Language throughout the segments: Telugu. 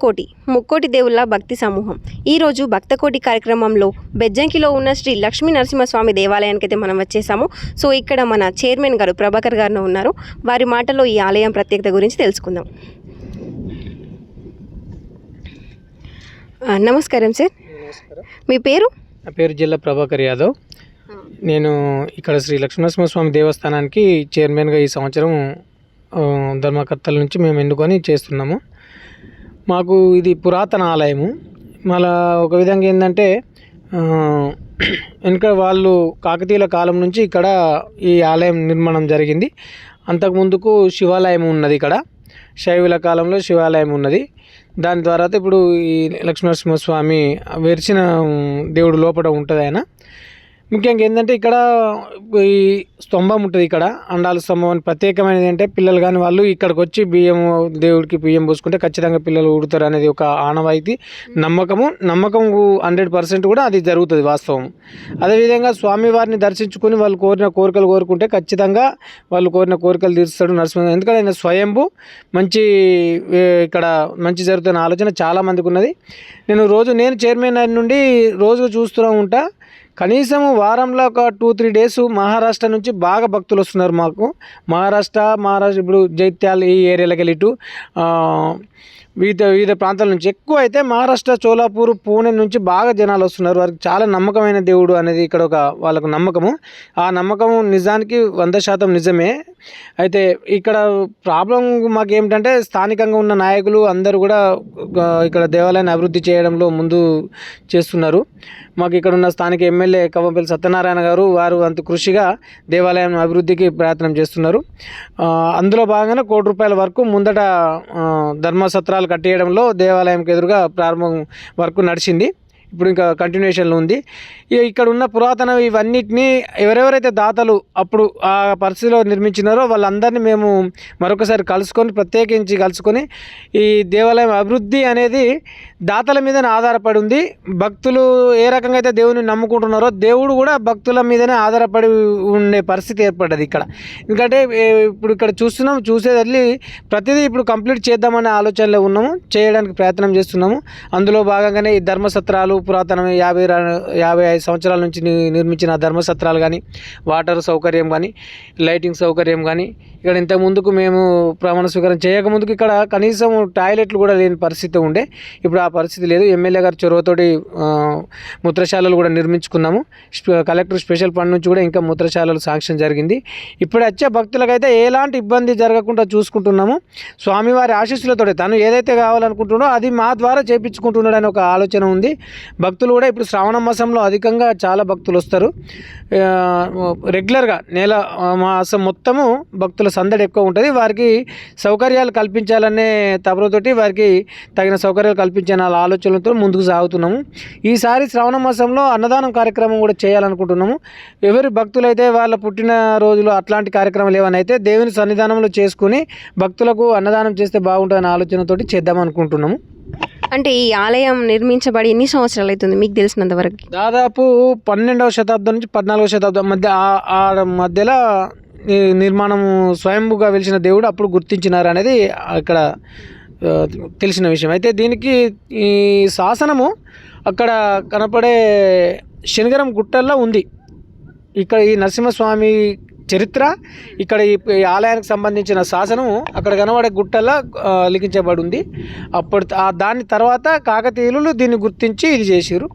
భక్తకోటి ముక్కోటి దేవుళ్ళ భక్తి సమూహం. ఈరోజు భక్తకోటి కార్యక్రమంలో బెజ్జంకిలో ఉన్న శ్రీ లక్ష్మీ నరసింహస్వామి దేవాలయానికి అయితే మనం వచ్చేసాము. సో ఇక్కడ మన చైర్మన్ గారు ప్రభాకర్ గారు ఉన్నారు. వారి మాటలో ఈ ఆలయం ప్రత్యేకత గురించి తెలుసుకుందాం. నమస్కారం సార్. మీ పేరు? నా పేరు జిల్లా ప్రభాకర్ యాదవ్. నేను ఇక్కడ శ్రీ లక్ష్మీనరసింహస్వామి దేవస్థానానికి చైర్మన్గా ఈ సంవత్సరం ధర్మకర్తల నుంచి మేము ఎన్నుకొని చేస్తున్నాము. మాకు ఇది పురాతన ఆలయము. మళ్ళా ఒక విధంగా ఏంటంటే వెనుక వాళ్ళు కాకతీయుల కాలం నుంచి ఇక్కడ ఈ ఆలయం నిర్మాణం జరిగింది. అంతకుముందుకు శివాలయం ఉన్నది ఇక్కడ. శైవుల కాలంలో శివాలయం ఉన్నది. దాని తర్వాత ఇప్పుడు ఈ లక్ష్మీనరసింహస్వామి వెరిచిన దేవుడు లోపల ఉంటుంది ఆయన. ముఖ్యంగా ఏంటంటే ఇక్కడ ఈ స్తంభం ఉంటుంది ఇక్కడ అండాల స్తంభం అని. ప్రత్యేకమైనది అంటే పిల్లలు కానీ వాళ్ళు ఇక్కడికి వచ్చి బియ్యం దేవుడికి బియ్యం పోసుకుంటే ఖచ్చితంగా పిల్లలు ఊడుతారు అనేది ఒక ఆనవాయితీ. నమ్మకము నమ్మకం హండ్రెడ్ పర్సెంట్ కూడా అది జరుగుతుంది వాస్తవం. అదేవిధంగా స్వామివారిని దర్శించుకొని వాళ్ళు కోరిన కోరికలు కోరుకుంటే ఖచ్చితంగా వాళ్ళు కోరిన కోరికలు తీరుస్తాడు నరసింహ ఎందుకంటే ఆయన స్వయంభూ మంచి ఇక్కడ మంచి జరుగుతున్న ఆలోచన చాలా మందికి ఉన్నది. నేను రోజు నేను చైర్మన్ నుండి రోజు చూస్తూ ఉంటా. కనీసం వారంలో ఒక టూ త్రీ డేస్ మహారాష్ట్ర నుంచి బాగా భక్తులు వస్తున్నారు మాకు. మహారాష్ట్ర మహారాష్ట్ర ఇప్పుడు జైత్యాల ఈ ఏరియాలకు వెళ్ళి ఇటు వివిధ వివిధ ప్రాంతాల నుంచి. ఎక్కువ అయితే మహారాష్ట్ర చోలాపూర్ పూణె నుంచి బాగా జనాలు వస్తున్నారు. వారికి చాలా నమ్మకమైన దేవుడు అనేది ఇక్కడ ఒక వాళ్ళకు నమ్మకము. ఆ నమ్మకం నిజానికి వంద శాతం నిజమే. అయితే ఇక్కడ ప్రాబ్లం మాకు ఏమిటంటే స్థానికంగా ఉన్న నాయకులు అందరూ కూడా ఇక్కడ దేవాలయాన్ని అభివృద్ధి చేయడంలో ముందు చేస్తున్నారు. మాకు ఇక్కడ ఉన్న స్థానిక ఎమ్మెల్యే కవ్వంపల్లి సత్యనారాయణ గారు వారు అంత కృషిగా దేవాలయం అభివృద్ధికి ప్రయత్నం చేస్తున్నారు. అందులో భాగంగానే కోటి రూపాయల వరకు ముందట ధర్మసత్రాలు కట్టేయడంలో దేవాలయంకి ఎదురుగా ప్రారంభం వరకు నడిచింది. ఇప్పుడు ఇంకా కంటిన్యూషన్లో ఉంది. ఇక ఇక్కడ ఉన్న పురాతన ఇవన్నిటినీ ఎవరెవరైతే దాతలు అప్పుడు ఆ పరిస్థితిలో నిర్మించినారో వాళ్ళందరినీ మేము మరొకసారి కలుసుకొని ప్రత్యేకించి కలుసుకొని ఈ దేవాలయం అభివృద్ధి అనేది దాతల మీదనే ఆధారపడి ఉంది. భక్తులు ఏ రకంగా అయితే దేవుని నమ్ముకుంటున్నారో దేవుడు కూడా భక్తుల మీదనే ఆధారపడి ఉండే పరిస్థితి ఏర్పడ్డది ఇక్కడ. ఎందుకంటే ఇప్పుడు ఇక్కడ చూస్తున్నాం చూసేది ప్రతిదీ ఇప్పుడు కంప్లీట్ చేద్దామనే ఆలోచనలో ఉన్నాము చేయడానికి ప్రయత్నం చేస్తున్నాము. అందులో భాగంగానే ఈ ధర్మసత్రాలు పురాతన యాభై యాభై ఐదు సంవత్సరాల నుంచి నిర్మించిన ధర్మసత్రాలు కానీ వాటర్ సౌకర్యం కానీ లైటింగ్ సౌకర్యం కానీ ఇక్కడ ఇంత ముందుకు మేము ప్రమాణ స్వీకారం చేయకముందుకు ఇక్కడ కనీసం టాయిలెట్లు కూడా లేని పరిస్థితి ఉండే. ఇప్పుడు ఆ పరిస్థితి లేదు. ఎమ్మెల్యే గారి చొరవతోటి ఆ, మూత్రశాలలు కూడా నిర్మించుకున్నాము. కలెక్టర్ స్పెషల్ ఫండ్ నుంచి కూడా ఇంకా మూత్రశాలలు శాంక్షన్ జరిగింది. ఇప్పుడు వచ్చే భక్తులకైతే ఎలాంటి ఇబ్బంది జరగకుండా చూసుకుంటున్నాము. స్వామివారి ఆశీస్సులతో తను ఏదైతే కావాలనుకుంటున్నాడో అది మా ద్వారా చేపించుకుంటున్నాడని ఒక ఆలోచన ఉంది. భక్తులు కూడా ఇప్పుడు శ్రావణ మాసంలో అధికంగా చాలా భక్తులు వస్తారు. రెగ్యులర్గా నెల మాసం మొత్తము భక్తుల సందడి ఎక్కువ ఉంటుంది. వారికి సౌకర్యాలు కల్పించాలనే తపనతోటి వారికి తగిన సౌకర్యాలు కల్పించాలనే ఆలోచనలతో ముందుకు సాగుతున్నాము. ఈసారి శ్రావణ మాసంలో అన్నదానం కార్యక్రమం కూడా చేయాలనుకుంటున్నాము. ఎవరి భక్తులైతే వాళ్ళ పుట్టిన రోజులు అట్లాంటి కార్యక్రమాలు ఏమైనా అయితే దేవుని సన్నిధానంలో చేసుకుని భక్తులకు అన్నదానం చేస్తే బాగుంటుందనే ఆలోచనతోటి చేద్దాం అనుకుంటున్నాము అంటే ఈ ఆలయం నిర్మించబడి ఎన్ని సంవత్సరాలు అవుతుంది మీకు తెలిసినంత వరకు? దాదాపు పన్నెండవ శతాబ్దం నుంచి పద్నాలుగవ శతాబ్దం మధ్య ఆ- మధ్యలో నిర్మాణం స్వయంభుగా వెలిసిన దేవుడు అప్పుడు గుర్తించినారు అనేది అక్కడ తెలిసిన విషయం. అయితే దీనికి ఈ శాసనము అక్కడ కనపడే శనిగరం గుట్టల్లో ఉంది. ఇక్కడ ఈ నరసింహస్వామి చరిత్ర. ఇక్కడ ఈ ఆలయానికి సంబంధించిన శాసనం అక్కడ కనబడే గుట్టలా లిఖించబడి ఉంది అప్పుడు దాని తర్వాత కాకతీయులు దీన్ని గుర్తించి ఇది చేశారు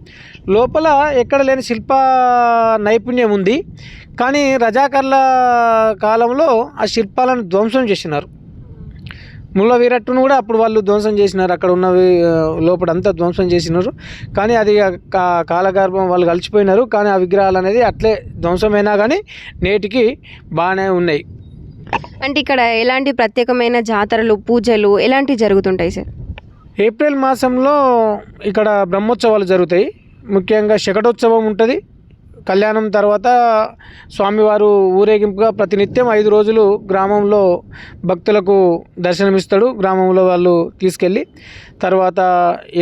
లోపల ఎక్కడ లేని శిల్ప నైపుణ్యం ఉంది. కానీ రజాకర్ల కాలంలో ఆ శిల్పాలను ధ్వంసం చేసినారు. ముళ్ళ వీరట్టును కూడా అప్పుడు వాళ్ళు ధ్వంసం చేసినారు. అక్కడ ఉన్నవి ఆ, లోపల అంతా ధ్వంసం చేసినారు. కానీ అది కాలగర్భం వాళ్ళు కలిసిపోయినారు. కానీ ఆ విగ్రహాలు అనేది అట్లే ధ్వంసమైనా కానీ నేటికి బాగానే ఉన్నాయి. అంటే ఇక్కడ ఎలాంటి ప్రత్యేకమైన జాతరలు పూజలు ఎలాంటివి జరుగుతుంటాయి సార్? ఏప్రిల్ మాసంలో ఇక్కడ బ్రహ్మోత్సవాలు జరుగుతాయి. ముఖ్యంగా శకటోత్సవం ఉంటుంది. కళ్యాణం తర్వాత స్వామివారు ఊరేగింపుగా ప్రతినిత్యం ఐదు రోజులు గ్రామంలో భక్తులకు దర్శనమిస్తాడు. గ్రామంలో వాళ్ళు తీసుకెళ్ళి తర్వాత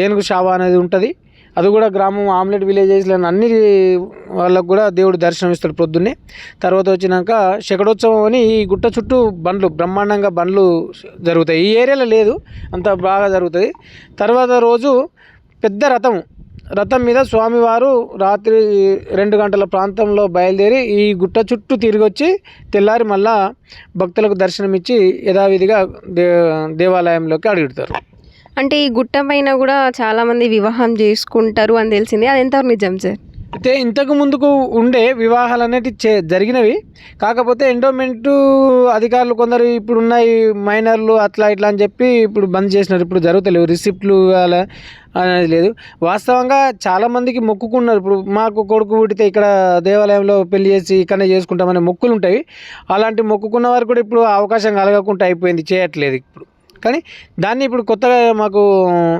ఏనుగు షావ అనేది ఉంటుంది. అది కూడా గ్రామం ఆమ్లెట్ విలేజెస్లో అన్ని వాళ్ళకు కూడా దేవుడు దర్శనం ఇస్తాడు పొద్దున్నే తర్వాత వచ్చినాక శకటోత్సవం అని ఈ గుట్ట చుట్టూ బండ్లు బ్రహ్మాండంగా బండ్లు జరుగుతాయి. ఈ ఏరియాలో లేదు అంత బాగా జరుగుతుంది తర్వాత రోజు పెద్ద రథం రథం మీద స్వామివారు రాత్రి రెండు గంటల ప్రాంతంలో బయలుదేరి ఈ గుట్ట చుట్టూ తిరిగి వచ్చి తెల్లారి మళ్ళా భక్తులకు దర్శనమిచ్చి యథావిధిగా దే దేవాలయంలోకి అడుగుతారు. అంటే ఈ గుట్ట పైన కూడా చాలామంది వివాహం చేసుకుంటారు అని తెలిసింది. అది ఎంతవరకు నిజం సార్? అయితే ఇంతకు ముందుకు ఉండే వివాహాలు అనేటివి చే జరిగినవి. కాకపోతే ఎండోమెంట్ అధికారులు కొందరు ఇప్పుడు ఉన్నాయి మైనర్లు అట్లా ఇట్లా అని చెప్పి ఇప్పుడు బంద్ చేసినారు. ఇప్పుడు జరుగుతలేవు. రిసిప్ట్లు అలా అనేది లేదు. వాస్తవంగా చాలామందికి మొక్కుకున్నారు. ఇప్పుడు మాకు కొడుకు పుట్టితే ఇక్కడ దేవాలయంలో పెళ్ళి చేసి ఇక్కడనే చేసుకుంటామనే మొక్కులు ఉంటాయి అలాంటి మొక్కుకున్న వారు కూడా ఇప్పుడు అవకాశం కలగకుండా అయిపోయింది. చేయట్లేదు ఇప్పుడు. కానీ దాన్ని ఇప్పుడు కొత్తగా మాకు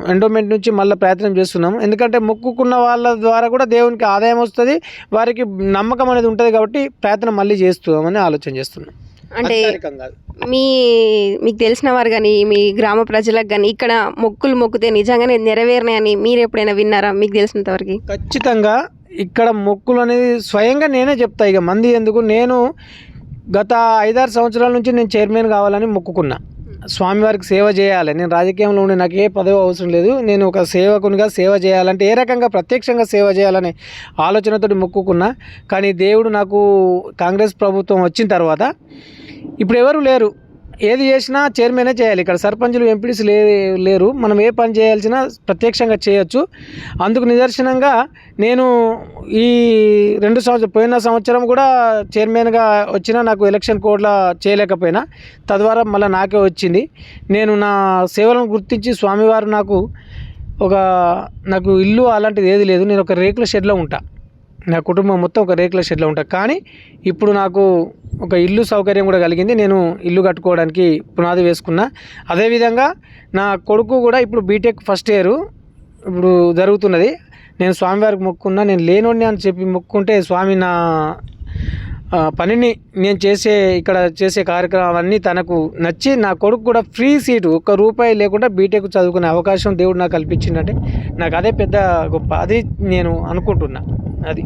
ఎండోమెంట్ నుంచి మళ్ళీ ప్రయత్నం చేస్తున్నాము. ఎందుకంటే మొక్కుకున్న వాళ్ళ ద్వారా కూడా దేవునికి ఆదాయం వస్తుంది వారికి నమ్మకం అనేది ఉంటుంది కాబట్టి ప్రయత్నం మళ్ళీ చేస్తున్నామని ఆలోచన చేస్తున్నాం. అంటే. మీ మీకు తెలిసిన వారు కానీ మీ గ్రామ ప్రజలకు కానీ ఇక్కడ మొక్కులు మొక్కితే నిజంగానే నెరవేరినాయని మీరు ఎప్పుడైనా విన్నారా? మీకు తెలిసినంత వరకు. ఖచ్చితంగా ఇక్కడ మొక్కులు అనేది స్వయంగా నేనే చెప్తా. ఇక మంది ఎందుకు? నేను గత ఐదారు సంవత్సరాల నుంచి నేను చైర్మన్ కావాలని మొక్కుకున్నా. స్వామివారికి సేవ చేయాలి. నేను రాజకీయంలో ఉండి నాకు ఏ పదవి అవసరం లేదు. నేను ఒక సేవకునిగా సేవ చేయాలంటే ఏ రకంగా ప్రత్యక్షంగా సేవ చేయాలనే ఆలోచనతోటి మొక్కుకున్నా. కానీ దేవుడు నాకు కాంగ్రెస్ ప్రభుత్వం వచ్చిన తర్వాత ఇప్పుడు ఎవరు లేరు. ఏది చేసినా చైర్మనే చేయాలి. ఇక్కడ సర్పంచులు ఎంపీడీస్ లే లేరు. మనం ఏ పని చేయాల్సినా ప్రత్యక్షంగా చేయొచ్చు. అందుకు నిదర్శనంగా నేను ఈ రెండు సంవత్సరం పోయిన సంవత్సరం కూడా చైర్మన్గా వచ్చినా నాకు ఎలక్షన్ కోడ్లా చేయలేకపోయినా తద్వారా మళ్ళీ నాకే వచ్చింది. నేను నా సేవలను గుర్తించి స్వామివారు నాకు ఒక నాకు ఇల్లు అలాంటిది ఏది లేదు. నేను ఒక రేకుల షెడ్లో ఉంటా. నా కుటుంబం మొత్తం ఒక రేకుల షెడ్లో ఉంటా. కానీ ఇప్పుడు నాకు ఒక ఇల్లు సౌకర్యం కూడా కలిగింది. నేను ఇల్లు కట్టుకోవడానికి పునాది వేసుకున్నా. అదేవిధంగా నా కొడుకు కూడా ఇప్పుడు బీటెక్ ఫస్ట్ ఇయర్ ఇప్పుడు జరుగుతున్నది. నేను స్వామివారికి మొక్కున్నా నేను లేనోడిని అని చెప్పి మొక్కుంటే స్వామి నా పనిని నేను చేసే ఇక్కడ చేసే కార్యక్రమం అన్నీ తనకు నచ్చి నా కొడుకు కూడా ఫ్రీ సీటు ఒక్క రూపాయి లేకుండా బీటెక్ చదువుకునే అవకాశం దేవుడు నాకు కల్పించిందంటే నాకు అదే పెద్ద గొప్ప. అది నేను అనుకుంటున్నా. అది.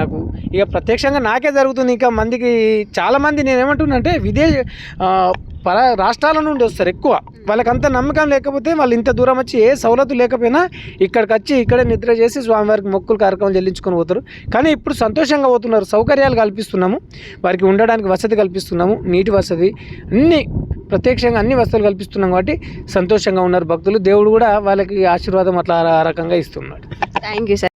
నాకు ఇక ప్రత్యక్షంగా నాకే జరుగుతుంది. ఇంకా మందికి చాలామంది నేను అంటే విదేశ పర రాష్ట్రాల నుండి వస్తారు ఎక్కువ. వాళ్ళకంత నమ్మకం లేకపోతే వాళ్ళు ఇంత దూరం వచ్చి ఏ సౌలతు లేకపోయినా ఇక్కడికి వచ్చి ఇక్కడే నిద్ర చేసి స్వామివారికి మొక్కులు కార్యక్రమం చెల్లించుకొని పోతారు. కానీ ఇప్పుడు సంతోషంగా పోతున్నారు. సౌకర్యాలు కల్పిస్తున్నాము. వారికి ఉండడానికి వసతి కల్పిస్తున్నాము. నీటి వసతి అన్ని ప్రత్యక్షంగా అన్ని వసతులు కల్పిస్తున్నాం కాబట్టి సంతోషంగా ఉన్నారు భక్తులు. దేవుడు కూడా వాళ్ళకి ఆశీర్వాదం అట్లా ఆ రకంగా ఇస్తున్నాడు. థ్యాంక్ యూ సార్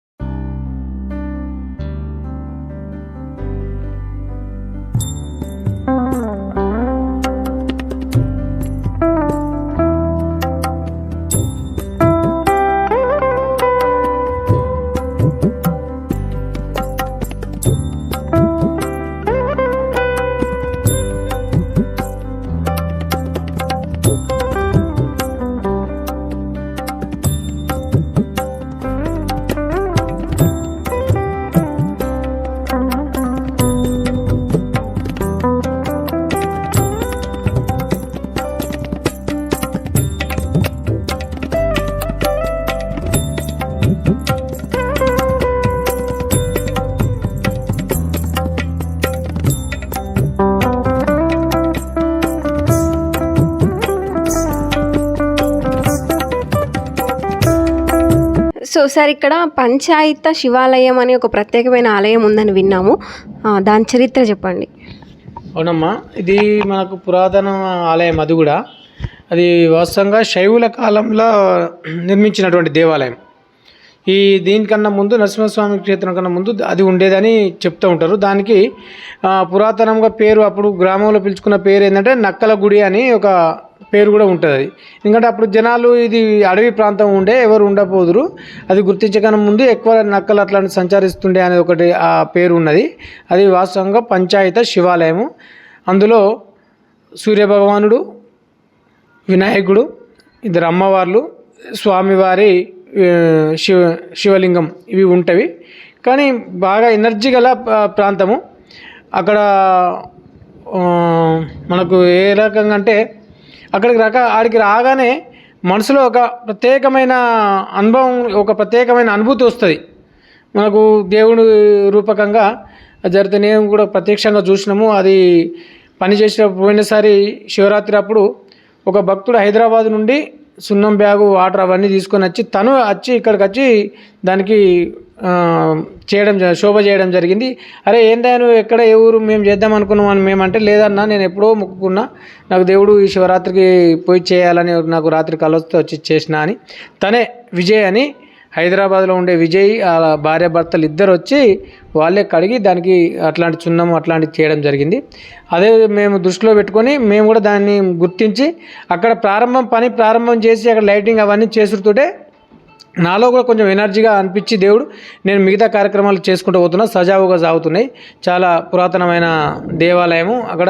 ఒకసారి ఇక్కడ పంచాయత శివాలయం అని ఒక ప్రత్యేకమైన ఆలయం ఉందని విన్నాము. దాని చరిత్ర చెప్పండి. అవునమ్మా ఇది మనకు పురాతన ఆలయం అది కూడా. అది వాస్తవంగా శైవుల కాలంలో నిర్మించినటువంటి దేవాలయం. ఈ దీనికన్నా ముందు నరసింహస్వామి క్షేత్రం కన్నా ముందు అది ఉండేదని చెప్తూ ఉంటారు. దానికి పురాతనంగా పేరు అప్పుడు గ్రామంలో పిలుచుకున్న పేరు ఏంటంటే నక్కల గుడి అని ఒక పేరు కూడా ఉంటుంది. అది ఎందుకంటే అప్పుడు జనాలు ఇది అడవి ప్రాంతం ఉండే ఎవరు ఉండబోదురు. అది గుర్తించకనే ముందు ఎక్కువ నక్కలు అట్లాంటి సంచరిస్తుండే అనేది ఒకటి ఆ పేరు ఉన్నది. అది వాస్తవంగా పంచాయత శివాలయము. అందులో సూర్యభగవానుడు వినాయకుడు ఇద్దరు అమ్మవార్లు స్వామివారి శివ శివలింగం ఇవి ఉంటవి. కానీ బాగా ఎనర్జీ గల ప్రాంతము. అక్కడ మనకు ఏ రకంగా అంటే అక్కడికి రక ఆడికి రాగానే మనసులో ఒక ప్రత్యేకమైన అనుభవం ఒక ప్రత్యేకమైన అనుభూతి వస్తుంది. మనకు దేవుడు రూపకంగా అది జరిగితే నేను కూడా ప్రత్యక్షంగా చూసినాము. అది పనిచేసిన పోయినసారి శివరాత్రి అప్పుడు ఒక భక్తుడు హైదరాబాద్ నుండి సున్నం బ్యాగు వాటర్ అవన్నీ తీసుకొని వచ్చి తను వచ్చి ఇక్కడికి వచ్చి దానికి చేయడం శోభ చేయడం జరిగింది. అరే ఏందా నువ్వు ఎక్కడ ఏ ఊరు మేము చేద్దాం అనుకున్నాం అని మేమంటే లేదన్నా నేను ఎప్పుడో మొక్కుకున్నా నాకు దేవుడు ఈ శివరాత్రికి పోయి చేయాలని నాకు రాత్రి కలొస్తే వచ్చి చేసిన అని. తనే విజయ్ అని హైదరాబాద్లో ఉండే విజయ్ వాళ్ళ భార్య భర్తలు ఇద్దరు వచ్చి వాళ్ళే కడిగి దానికి అట్లాంటి చున్నం అట్లాంటివి చేయడం జరిగింది. అదే మేము దృష్టిలో పెట్టుకొని మేము కూడా దాన్ని గుర్తించి అక్కడ ప్రారంభం పని ప్రారంభం చేసి అక్కడ లైటింగ్ అవన్నీ చేసుతుంటే నాలో కూడా కొంచెం ఎనర్జీగా అనిపించి దేవుడు నేను మిగతా కార్యక్రమాలు చేసుకుంటూ పోతున్నా సజావుగా సాగుతున్నాయి. చాలా పురాతనమైన దేవాలయము. అక్కడ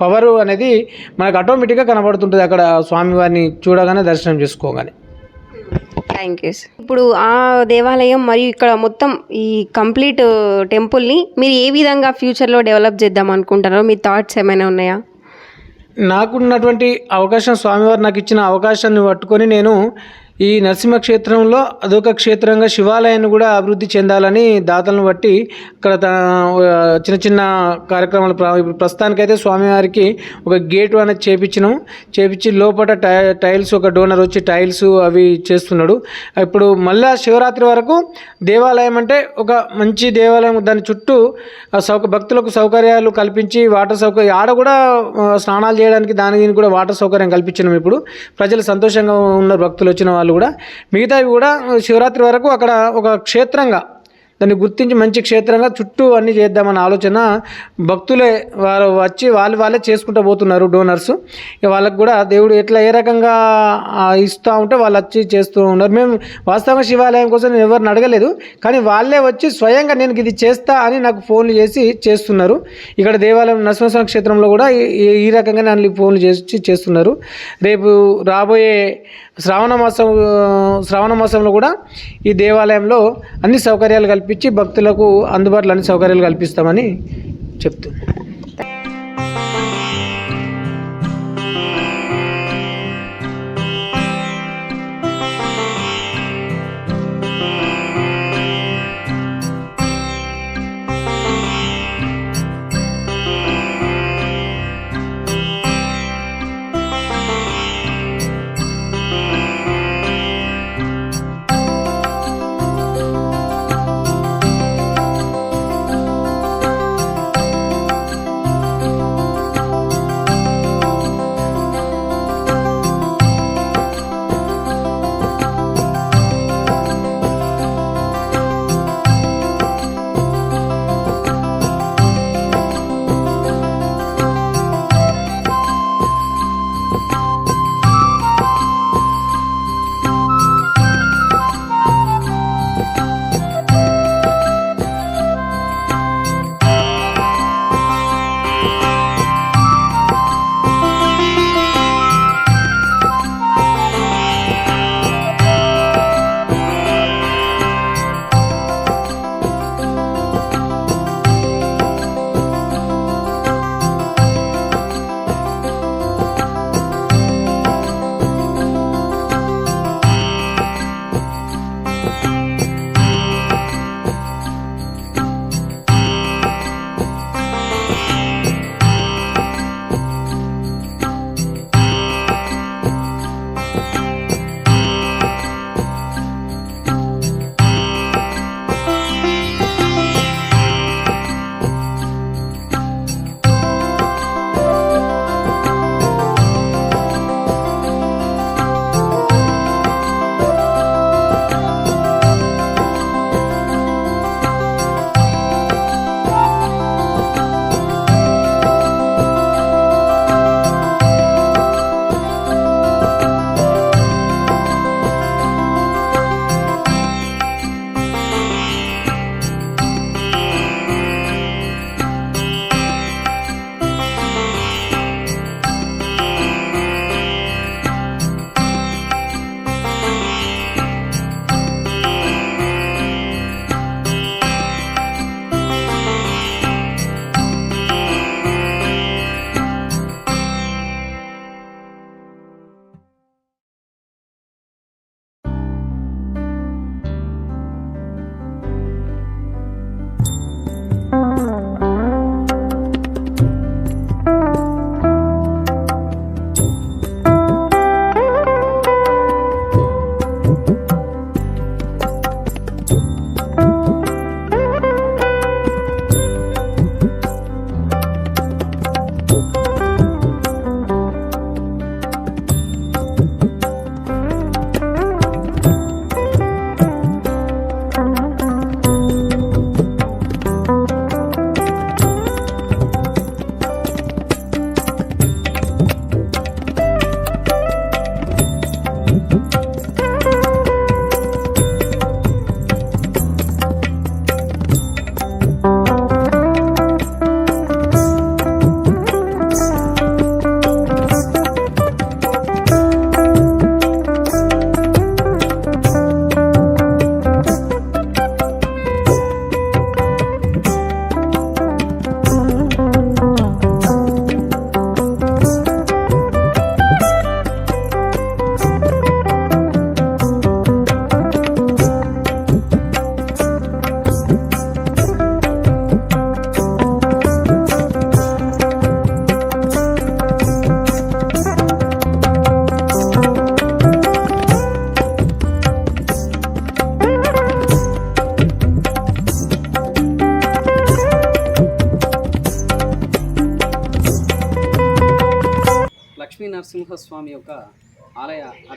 పవర్ అనేది మనకు ఆటోమేటిక్గా కనబడుతుంటుంది అక్కడ స్వామివారిని చూడగానే దర్శనం చేసుకోగానే. థ్యాంక్ యూ సార్ ఇప్పుడు ఆ దేవాలయం మరియు ఇక్కడ మొత్తం ఈ కంప్లీట్ టెంపుల్ని మీరు ఏ విధంగా ఫ్యూచర్లో డెవలప్ చేద్దాం అనుకుంటారో మీ థాట్స్ ఏమైనా ఉన్నాయా? నాకున్నటువంటి అవకాశం స్వామివారు నాకు ఇచ్చిన అవకాశాన్ని పట్టుకొని నేను ఈ నరసింహ క్షేత్రంలో అదొక క్షేత్రంగా శివాలయాన్ని కూడా అభివృద్ధి చెందాలని దాతలను బట్టి అక్కడ త- చిన్న చిన్న కార్యక్రమాలు ఇప్పుడు ప్రస్తుతానికైతే స్వామివారికి ఒక గేటు అనేది చేపించినాము చేపించి లోపల టై టైల్స్ ఒక డోనర్ వచ్చి టైల్స్ అవి చేస్తున్నాడు. ఇప్పుడు మళ్ళా శివరాత్రి వరకు దేవాలయం అంటే ఒక మంచి దేవాలయం దాని చుట్టూ ఆ సౌక భక్తులకు సౌకర్యాలు కల్పించి వాటర్ సౌకర్యం ఆడ కూడా స్నానాలు చేయడానికి దాని దీనికి కూడా వాటర్ సౌకర్యం కల్పించినాం ఇప్పుడు. ప్రజలు సంతోషంగా ఉన్నారు భక్తులు వచ్చిన వాళ్ళు కూడా మిగతావి కూడా శివరాత్రి వరకు అక్కడ ఒక క్షేత్రంగా దాన్ని గుర్తించి మంచి క్షేత్రంగా చుట్టూ అన్నీ చేద్దామన్న ఆలోచన భక్తులే వాళ్ళు వచ్చి వాళ్ళు వాళ్ళే చేసుకుంటూ పోతున్నారు డోనర్స్ వాళ్ళకు కూడా దేవుడు ఎట్లా ఏ రకంగా ఇస్తూ ఉంటే వాళ్ళు వచ్చి చేస్తూ ఉన్నారు. మేము వాస్తవంగా శివాలయం కోసం నేను ఎవరిని అడగలేదు కానీ వాళ్ళే వచ్చి స్వయంగా నేను ఇది చేస్తా అని నాకు ఫోన్లు చేసి చేస్తున్నారు. ఇక్కడ దేవాలయం నరసింహస్వామి క్షేత్రంలో కూడా ఈ- ఈ రకంగా నన్ను ఫోన్లు చేసి చేస్తున్నారు. రేపు రాబోయే శ్రావణ మాసం శ్రావణ మాసంలో కూడా ఈ దేవాలయంలో అన్ని సౌకర్యాలు కల్పించి భక్తులకు అందుబాటులో అన్ని సౌకర్యాలు కల్పిస్తామని చెప్తున్నాను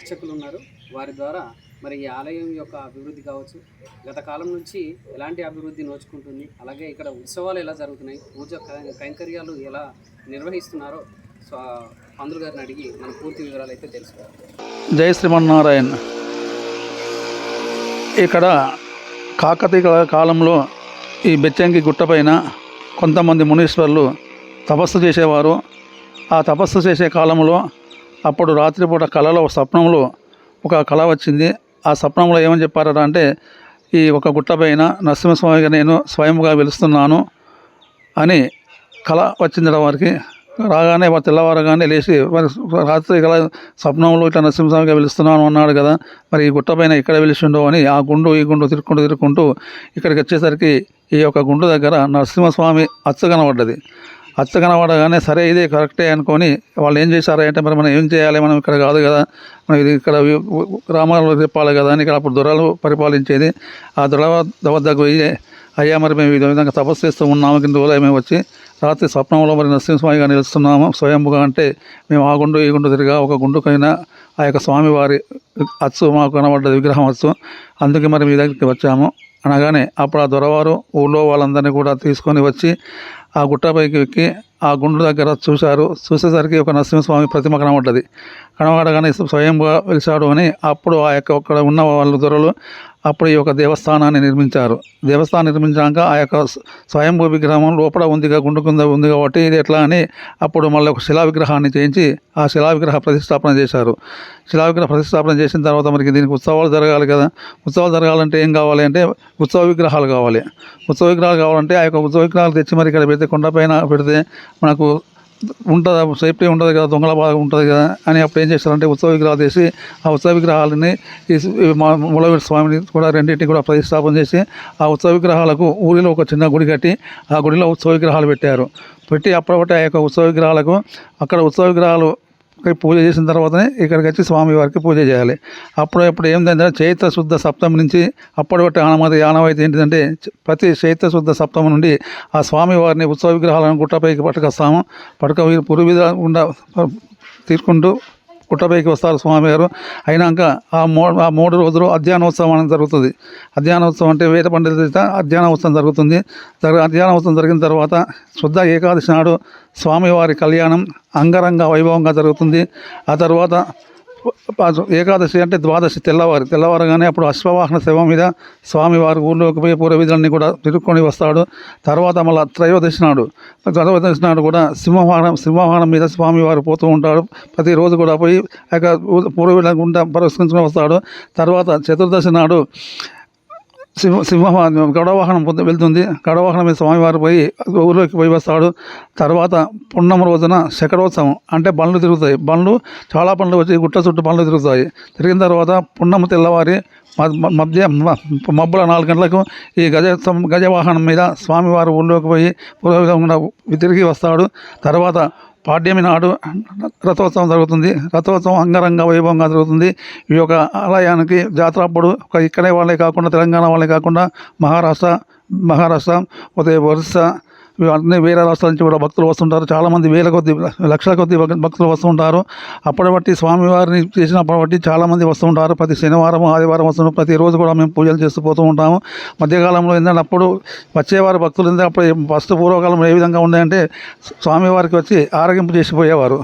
అర్చకులు ఉన్నారు వారి ద్వారా మరి ఈ ఆలయం యొక్క అభివృద్ధి కావచ్చు గత కాలం నుంచి ఎలాంటి అభివృద్ధి నోచుకుంటుంది అలాగే ఇక్కడ ఉత్సవాలు ఎలా జరుగుతున్నాయి పూజ కైంకర్యాలు ఎలా నిర్వహిస్తున్నారో సో పందులు గారిని అడిగి మన పూర్తి వివరాలు అయితే తెలుసుకోవాలి జయ శ్రీమన్నారాయణ. ఇక్కడ కాకతీయ కాలంలో ఈ బెచ్చంకి గుట్టపైన కొంతమంది మునీశ్వర్లు తపస్సు చేసేవారు. ఆ తపస్సు చేసే కాలంలో అప్పుడు రాత్రిపూట కళలో స్వప్నంలో ఒక కళ వచ్చింది. ఆ స్వప్నంలో ఏమని చెప్పారట అంటే ఈ ఒక గుట్టపైన నరసింహస్వామిగా నేను స్వయంగా వెలుస్తున్నాను అని కళ వచ్చిందట వారికి. రాగానే వారు తెల్లవారగానే లేచి మరి రాత్రి కల స్వప్నంలో ఇట్లా నరసింహస్వామిగా వెలుస్తున్నాను అన్నాడు కదా మరి ఈ గుట్ట పైన ఇక్కడ వెలిసిండో అని ఆ గుండు ఈ గుండు తిరుక్కుంటూ తిరుక్కుంటూ ఇక్కడికి వచ్చేసరికి ఈ యొక్క గుండు దగ్గర నరసింహస్వామి అచ్చ కనబడ్డది. అచ్చ కనబడగానే సరే ఇదే కరెక్టే అనుకొని వాళ్ళు ఏం చేశారు అంటే మరి మనం ఏం చేయాలి? మనం ఇక్కడ కాదు కదా. మనం ఇది ఇక్కడ గ్రామాల్లో చెప్పాలి కదా అని ఇక్కడ అప్పుడు దొరలు పరిపాలించేది. ఆ దొరల వద్దకు పోయి అయ్యా మరి మేము ఈ విధంగా తపస్సు చేస్తూ ఉన్నాము కింద రోజులు మేము వచ్చి రాత్రి స్వప్నంలో మరి నరసింహస్వామిగా నిలుస్తున్నాము. స్వయంభుగా అంటే మేము ఆ గుండు ఈ గుండు తిరిగా ఒక గుండుకైనా ఆ యొక్క స్వామివారి అచ్చు మాకు కనబడ్డది విగ్రహం అచ్చు. అందుకే మరి మీ దగ్గరికి వచ్చాము. అనగానే అప్పుడు ఆ దొరవారు ఊళ్ళో వాళ్ళందరినీ కూడా తీసుకొని వచ్చి ఆ ఆ గుట్టపైకి ఎక్కి ఆ గుండు దగ్గర చూశారు. చూసేసరికి ఒక నరసింహస్వామి ప్రతిమ కనబడ్డది. కనబడగానే స్వయంగా వెలిశాడు అని అప్పుడు ఆ యొక్క అక్కడ ఉన్న వాళ్ళ దొరలు అప్పుడు ఈ యొక్క దేవస్థానాన్ని నిర్మించారు. దేవస్థానం నిర్మించాక ఆ యొక్క స్వయంభూ విగ్రహం లోపల ఉందిగా గుండు కింద ఉంది కాబట్టి ఇది ఎట్లా అని అప్పుడు మళ్ళీ ఒక శిలా విగ్రహాన్ని చేయించి ఆ శిలా విగ్రహ ప్రతిష్టాపన చేశారు. శిలా విగ్రహ ప్రతిష్టాపన చేసిన తర్వాత మనకి దీనికి ఉత్సవాలు జరగాలి కదా. ఉత్సవాలు జరగాలంటే ఏం కావాలి అంటే ఉత్సవ విగ్రహాలు కావాలి. ఉత్సవ విగ్రహాలు కావాలంటే ఆ యొక్క ఉత్సవ విగ్రహాలు తెచ్చి మరి ఇక్కడ పెడితే కొండపైన పెడితే మనకు ఉంటుంది? సేఫ్టీ ఉంటుంది కదా? దొంగల బాధ ఉంటుంది కదా? అని అప్పుడు ఏం చేస్తారంటే ఉత్సవ విగ్రహాలు చేసి ఆ ఉత్సవ విగ్రహాలని ఈ మా మూలవీర స్వామిని కూడా రెండింటిని కూడా ప్రతిష్టాపన చేసి ఆ ఉత్సవ విగ్రహాలకు ఊరిలో ఒక చిన్న గుడి కట్టి ఆ గుడిలో ఉత్సవ విగ్రహాలు పెట్టారు. పెట్టి అప్పుడొకటి ఆ యొక్క ఉత్సవ విగ్రహాలకు అక్కడ ఉత్సవ విగ్రహాలు పూజ చేసిన తర్వాతనే ఇక్కడికి వచ్చి స్వామివారికి పూజ చేయాలి. అప్పుడు ఇప్పుడు ఏంటంటే చైత్ర శుద్ధ సప్తమి నుంచి అప్పటి బట్టి ఆనమతి ఆనవాయితీ ఏంటంటే ప్రతి చైత్ర శుద్ధ సప్తమి నుండి ఆ స్వామివారిని ఉత్సవ విగ్రహాలను గుట్టపైకి పట్టుకొస్తాము. పట్టుక పురువిధ గుండా తీసుకుంటూ గుట్టపైకి వస్తారు స్వామివారు అయినాక ఆ మూ ఆ మూడు రోజులు అధ్యానోత్సవం అనేది జరుగుతుంది. అధ్యానోత్సవం అంటే వేద పండిత చేత అధ్యానోత్సవం జరుగుతుంది. జరగ అధ్యానోత్సవం జరిగిన తర్వాత శుద్ధ ఏకాదశి నాడు స్వామివారి కళ్యాణం అంగరంగ వైభవంగా జరుగుతుంది. ఆ తర్వాత ఏకాదశి అంటే ద్వాదశి తెల్లవారి తెల్లవారగానే అప్పుడు అశ్వవాహన శివ మీద స్వామివారి ఊళ్ళోకి పోయి పూర్వవిధులన్నీ కూడా తిరుక్కొని వస్తాడు. తర్వాత మళ్ళీ త్రయోదశి నాడు. త్రయోదశి నాడు కూడా సింహవాహనం సింహవాహనం మీద స్వామివారు పోతూ ఉంటాడు. ప్రతిరోజు కూడా పోయి ఆ యొక్క పూర్వవిధుల గుండా పరిష్కరించుకొని వస్తాడు. తర్వాత చతుర్దశి నాడు సింహ సింహ గడవాహనం పొద్దు వెళ్తుంది. గడవాహనం మీద స్వామివారు పోయి ఊరిలోకి పోయి వస్తాడు. తర్వాత పున్నమ రోజున శకరోత్సవం అంటే బండ్లు తిరుగుతాయి. బండ్లు చాలా బండ్లు వచ్చి గుట్ట చుట్టూ బండ్లు తిరుగుతాయి. తిరిగిన తర్వాత పున్నమ తెల్లవారి మధ్య మ- మబ్బుల నాలుగు గంటలకు ఈ గజ గజవాహనం మీద స్వామివారు ఊళ్ళోకి పోయి పూర్వవిధంగా తిరిగి వస్తాడు. తర్వాత పాడ్యమి నాడు రథోత్సవం జరుగుతుంది. రథోత్సవం అంగరంగ వైభవంగా జరుగుతుంది. ఈ యొక్క ఆలయానికి జాతర అప్పుడు ఒక ఇక్కడే వాళ్ళే కాకుండా తెలంగాణ వాళ్ళే కాకుండా మహారాష్ట్ర మహారాష్ట్ర ఉదయ ఒరిస్సా అన్ని వేరే రాష్ట్రాల నుంచి కూడా భక్తులు వస్తుంటారు. చాలామంది వేల కొద్ది లక్షల కొద్ది భక్తులు వస్తుంటారు. అప్పటి బట్టి స్వామివారిని చేసినప్పటి బట్టి చాలామంది వస్తుంటారు ప్రతి శనివారం ఆదివారం వస్తుంటారు. ప్రతిరోజు కూడా మేము పూజలు చేస్తూ పోతూ ఉంటాము. మధ్యకాలంలో ఏంటంటే అప్పుడు వచ్చేవారు భక్తులు ఏంటంటే అప్పుడు ఫస్ట్ పూర్వకాలంలో ఏ విధంగా ఉన్నాయంటే స్వామివారికి వచ్చి ఆరగింపు చేసిపోయేవారు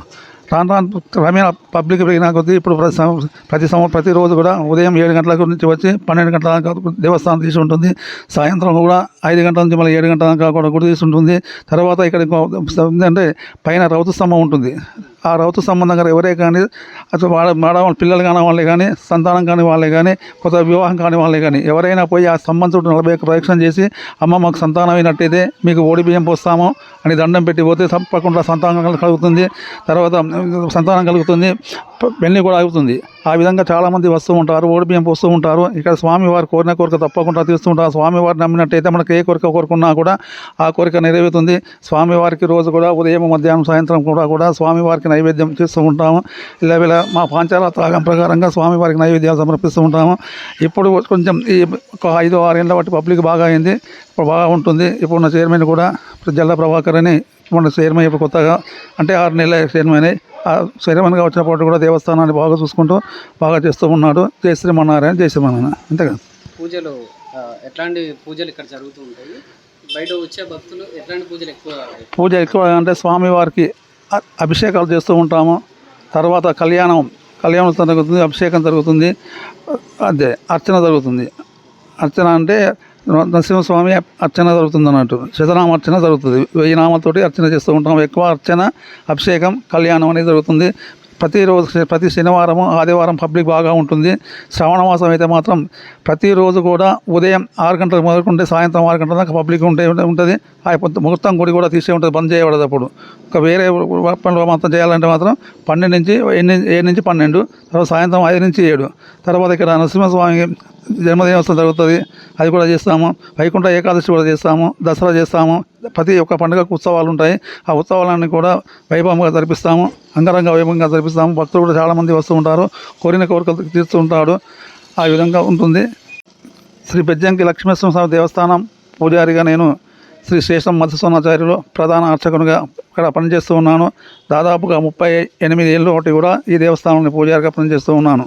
రాను రాను క్రమేణా పబ్లిక్ పెరిగిన కొద్దీ ఇప్పుడు ప్రతి సం- ప్రతి సంవత్సరం ప్రతిరోజు కూడా ఉదయం ఏడు గంటల నుంచి వచ్చి పన్నెండు గంటల దాకా దేవస్థానం తీసి ఉంటుంది సాయంత్రం కూడా ఐదు గంటల నుంచి మళ్ళీ ఏడు గంటల దాకా కూడా గుడి తీసి ఉంటుంది తర్వాత ఇక్కడ ఇంకో ఏంటంటే పైన రౌతు స్తంభం ఉంటుంది. ఆ రౌతు స్తంభం దగ్గర ఎవరే కానీ అసలు వాడ పిల్లలు కాని వాళ్ళే కానీ సంతానం కాని వాళ్ళే కానీ కొత్త వివాహం కాని వాళ్ళే కానీ ఎవరైనా పోయి ఆ స్తంభం చుట్టూ నలభై ఒక్క ప్రదక్షిణ చేసి అమ్మ మాకు సంతానం అయినట్టయితే మీకు ఓడి బియ్యం పోస్తాము అని దండం పెట్టి పోతే తప్పకుండా సంతానం కలుగుతుంది. తర్వాత సంతానం కలుగుతుంది. పెళ్ళి కూడా అవుతుంది ఆ విధంగా చాలామంది వస్తూ ఉంటారు ఓడి వస్తూ పోస్తూ ఉంటారు. ఇక్కడ స్వామివారు కోరిన కోరిక తప్పకుండా తీస్తూ ఉంటారు స్వామివారు నమ్మినట్టయితే మనకి ఏ కోరిక కోరుకున్నా కూడా ఆ కోరిక నెరవేరుతుంది. స్వామివారికి రోజు కూడా ఉదయం మధ్యాహ్నం సాయంత్రం కూడా కూడా స్వామివారికి నైవేద్యం చేస్తూ ఉంటాము. ఇలా ఇలా మా పాంచాల త్రాగం ప్రకారంగా స్వామివారికి నైవేద్యాలు సమర్పిస్తూ ఉంటాము. ఇప్పుడు కొంచెం ఈ ఒక ఐదు ఏళ్ళ బట్టి పబ్లిక్ బాగా అయింది. ఇప్పుడు బాగా ఉంటుంది. ఇప్పుడున్న చైర్మన్ కూడా జల్ల ప్రభాకర్ అని మన చైర్మన్ ఇప్పుడు కొత్తగా అంటే ఆరు నెలల చైర్మన్ చైర్మన్గా వచ్చినప్పుడు కూడా దేవస్థానాన్ని బాగా చూసుకుంటూ బాగా చేస్తూ ఉన్నాడు. జయ శ్రీమన్నారాయణ జయ శ్రీమన్నారాయణ. అంతే కదా? పూజలు ఎట్లాంటి పూజలు ఇక్కడ జరుగుతూ ఉంటాయి? బయట వచ్చే భక్తులు ఎట్లాంటి పూజలు ఎక్కువ పూజ ఎక్కువ అంటే స్వామివారికి అభిషేకాలు చేస్తూ ఉంటాము. తర్వాత కళ్యాణం కళ్యాణం జరుగుతుంది అభిషేకం జరుగుతుంది అదే అర్చన జరుగుతుంది. అర్చన అంటే నరసింహస్వామి అర్చన జరుగుతుంది అన్నట్టు శతనామ అర్చన జరుగుతుంది. వెయ్యి నామాలతోటి అర్చన చేస్తూ ఉంటాం. ఎక్కువ అర్చన అభిషేకం కళ్యాణం అనేది జరుగుతుంది. ప్రతిరోజు ప్రతి శనివారము ఆదివారం పబ్లిక్ బాగా ఉంటుంది. శ్రావణ మాసం అయితే మాత్రం ప్రతిరోజు కూడా ఉదయం ఆరు గంటలకు మొదలుకుంటే సాయంత్రం ఆరు గంటల దాకా పబ్లిక్ ఉంటే ఉంటుంది. ఆ ముహూర్తం గుడి కూడా తీసే ఉంటుంది బంద్ చేయబడదు అప్పుడు. ఒక వేరే పనులు మాత్రం చేయాలంటే మాత్రం పన్నెండు నుంచి ఎనిమిది ఏడు నుంచి పన్నెండు తర్వాత సాయంత్రం ఐదు నుంచి ఏడు. తర్వాత ఇక్కడ నరసింహస్వామి జన్మదినోత్సవం జరుగుతుంది అది కూడా చేస్తాము. వైకుంఠ ఏకాదశి కూడా చేస్తాము దసరా చేస్తాము. ప్రతి ఒక్క పండుగకు ఉత్సవాలు ఉంటాయి. ఆ ఉత్సవాలన్నీ కూడా వైభవంగా జరిపిస్తాము అంగరంగ వైభవంగా జరిపిస్తాము. భక్తులు కూడా చాలామంది వస్తూ ఉంటారు కోరిన కోరికలు తీర్చు ఉంటాడు ఆ విధంగా ఉంటుంది. శ్రీ బెజ్జంకి లక్ష్మీనరసింహస్వామి దేవస్థానం పూజారిగా నేను శ్రీ శేషం మధుసోనాచార్యులు ప్రధాన అర్చకునిగా ఇక్కడ పనిచేస్తూ ఉన్నాను. దాదాపుగా ముప్పై ఎనిమిది ఏళ్ళు ఒకటి కూడా ఈ దేవస్థానంలో పూజారిగా పనిచేస్తూ ఉన్నాను.